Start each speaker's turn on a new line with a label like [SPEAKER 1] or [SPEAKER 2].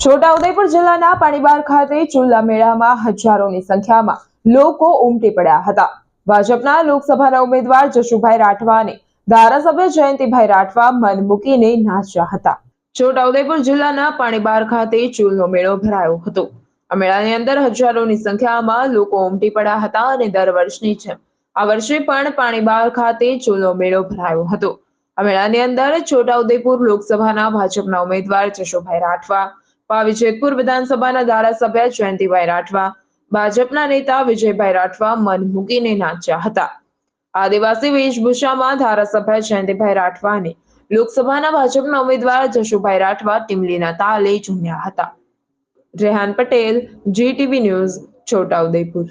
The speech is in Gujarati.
[SPEAKER 1] છોટાઉદેપુર જિલ્લાના પાણીબાર ખાતે ચુલ્લા મેળામાં હજારોની સંખ્યામાં લોકો ઉમટી પડ્યા હતા. ભાજપના લોકસભાના ઉમેદવાર જશુભાઈ રાઠવા અને ધારાસભ્ય જયંતિભાઈ રાઠવા મન મૂકીને નાચ્યા હતા. છોટાઉદેપુર જિલ્લાના પાણીબાર ખાતે ચૂલનો મેળો ભરાયો હતો. આ મેળાની અંદર હજારોની સંખ્યામાં લોકો ઉમટી પડ્યા હતા અને દર વર્ષની જેમ આ વર્ષે પણ પાણીબાર ખાતે ચૂલનો મેળો ભરાયો હતો. આ મેળાની અંદર છોટાઉદેપુર લોકસભાના ભાજપના ઉમેદવાર જશુભાઈ રાઠવા પાવી વિધાનસભાના ધારાસભ્ય જયંતિભાઈ રાઠવા, ભાજપના નેતા વિજયભાઈ રાઠવા મન મૂકીને નાચ્યા હતા. આદિવાસી વેશભૂષામાં ધારાસભ્ય જયંતિભાઈ રાઠવાને લોકસભાના ભાજપના ઉમેદવાર જશુભાઈ રાઠવા ટીમલીના તાલે ચૂંટ્યા હતા. Rehan Patel, GTV news, Chhota Udepur.